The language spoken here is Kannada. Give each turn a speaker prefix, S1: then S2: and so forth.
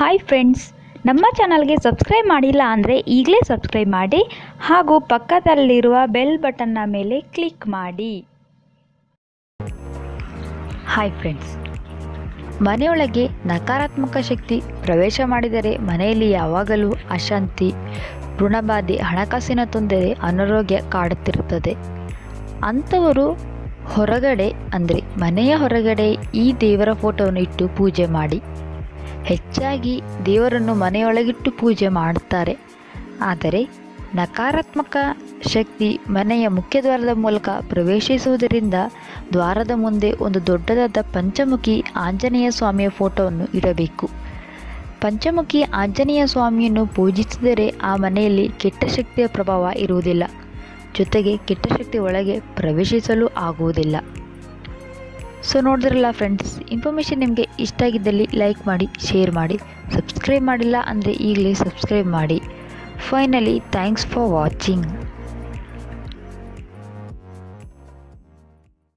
S1: ಹಾಯ್ ಫ್ರೆಂಡ್ಸ್ ನಮ್ಮ ಚಾನಲ್ಗೆ ಸಬ್ಸ್ಕ್ರೈಬ್ ಮಾಡಿಲ್ಲ ಅಂದರೆ ಈಗಲೇ ಸಬ್ಸ್ಕ್ರೈಬ್ ಮಾಡಿ ಹಾಗೂ ಪಕ್ಕದಲ್ಲಿರುವ ಬೆಲ್ ಬಟನ್ನ ಮೇಲೆ ಕ್ಲಿಕ್ ಮಾಡಿ. ಹಾಯ್ ಫ್ರೆಂಡ್ಸ್ ಮನೆಯೊಳಗೆ ನಕಾರಾತ್ಮಕ ಶಕ್ತಿ ಪ್ರವೇಶ ಮಾಡಿದರೆ ಮನೆಯಲ್ಲಿ ಯಾವಾಗಲೂ ಅಶಾಂತಿ, ಋಣಬಾಧೆ, ಹಣಕಾಸಿನ ತೊಂದರೆ, ಅನಾರೋಗ್ಯ ಕಾಡುತ್ತಿರುತ್ತದೆ. ಅಂಥವರು ಹೊರಗಡೆ ಅಂದರೆ ಮನೆಯ ಹೊರಗಡೆ ಈ ದೇವರ ಫೋಟೋವನ್ನು ಇಟ್ಟು ಪೂಜೆ ಮಾಡಿ. ಹೆಚ್ಚಾಗಿ ದೇವರನ್ನು ಮನೆಯೊಳಗಿಟ್ಟು ಪೂಜೆ ಮಾಡುತ್ತಾರೆ ಆದರೆ ನಕಾರಾತ್ಮಕ ಶಕ್ತಿ ಮನೆಯ ಮುಖ್ಯ ದ್ವಾರದ ಮೂಲಕ ಪ್ರವೇಶಿಸುವುದರಿಂದ ದ್ವಾರದ ಮುಂದೆ ಒಂದು ದೊಡ್ಡದಾದ ಪಂಚಮುಖಿ ಆಂಜನೇಯ ಸ್ವಾಮಿಯ ಫೋಟೋವನ್ನು ಇಡಬೇಕು. ಪಂಚಮುಖಿ ಆಂಜನೇಯ ಸ್ವಾಮಿಯನ್ನು ಪೂಜಿಸಿದರೆ ಆ ಮನೆಯಲ್ಲಿ ಕೆಟ್ಟ ಶಕ್ತಿಯ ಪ್ರಭಾವ ಇರುವುದಿಲ್ಲ. ಜೊತೆಗೆ ಕೆಟ್ಟ ಶಕ್ತಿ ಒಳಗೆ ಪ್ರವೇಶಿಸಲು ಆಗುವುದಿಲ್ಲ. ಸೊ ನೋಡಿದ್ರಲ್ಲ ಫ್ರೆಂಡ್ಸ್ ಇನ್ಫಾರ್ಮೇಷನ್ ನಿಮಗೆ ಇಷ್ಟ ಆಗಿದ್ದಲ್ಲಿ ಲೈಕ್ ಮಾಡಿ ಶೇರ್ ಮಾಡಿ ಸಬ್ಸ್ಕ್ರೈಬ್ ಮಾಡಿಲ್ಲ ಅಂದರೆ ಈಗಲೇ ಸಬ್ಸ್ಕ್ರೈಬ್ ಮಾಡಿ. Finally thanks for watching